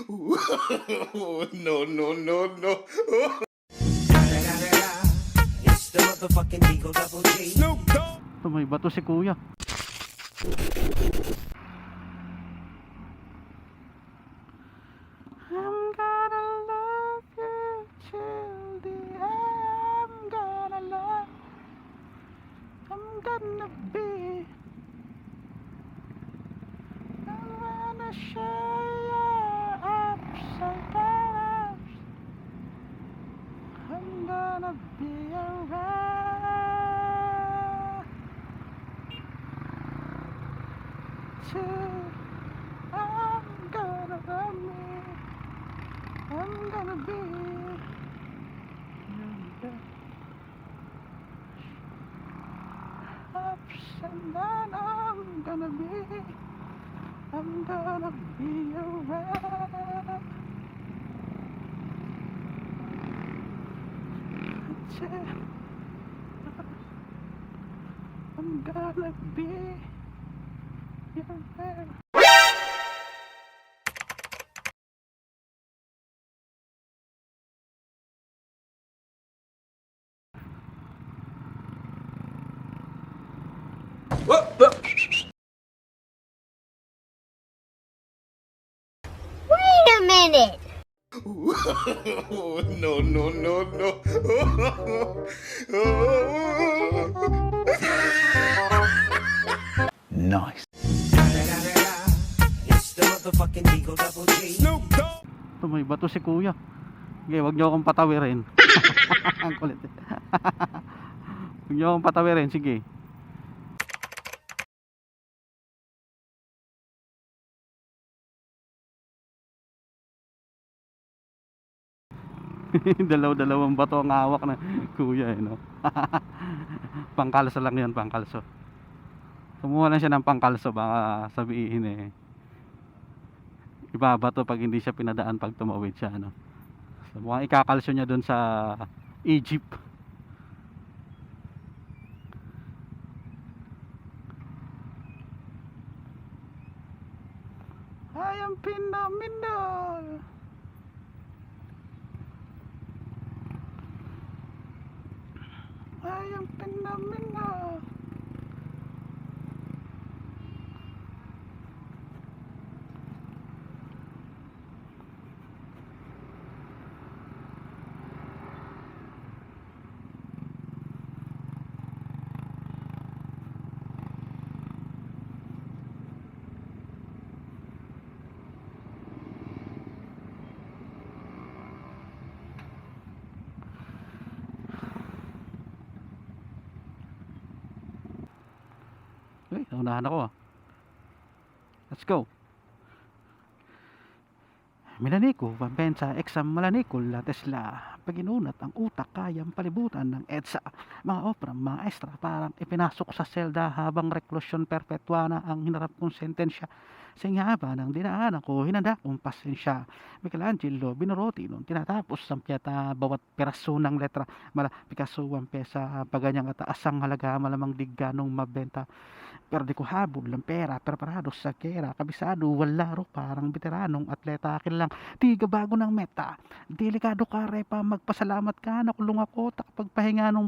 no, no, no, no. Ito, may bato si kuya. I'm gonna love you till the end. I'm gonna love. I'm gonna be. I'm gonna love me. I'm gonna be. Ups and down, I'm gonna be. I'm gonna be around. I'm gonna be Wait a minute. no, no, no, no. Nice. Motherfucking Eagle Double G. Ito, may bato si kuya. Okay, wag niyo akong patawirin. Ang kulit. wag niyo akong patawirin, sige. Dalaw-dalawang bato ang hawak na kuya eh, no? pangkalso lang yun, pangkalso. Kumuha lang siya ng pangkalso, baka sabihin eh. Ibabato pag hindi siya pinadaan pag tumawid siya, ano? So, mukhang ikakalsyo niya dun sa Egypt. I am phenomenal. I am phenomenal. Uy, naunahan ako ah. Let's go. Milaniko, pampensa, exam malanikol, la Tesla, paginunat ang utak, kayang palibutan ng EDSA, mga opera, mga extra, parang ipinasok sa selda habang reklusyon perpetuana ang hinarap kong sentensya. Sa ingaba ng dinaanan ko, hinanda kong pasensya. Michelangelo, binuroti nung tinatapos ang piyata bawat peraso ng letra, mala Picasso ang pesa, paganyang ataasang halaga, malamang digganong mabenta. Pero di ko habol ng pera, preparado sa kera, kabisado, walaro, parang veteranong atleta, akin lang, tiga bago ng meta. Delikado ka, repa, magpasalamat ka, nakulong ako, takapagpahinga nung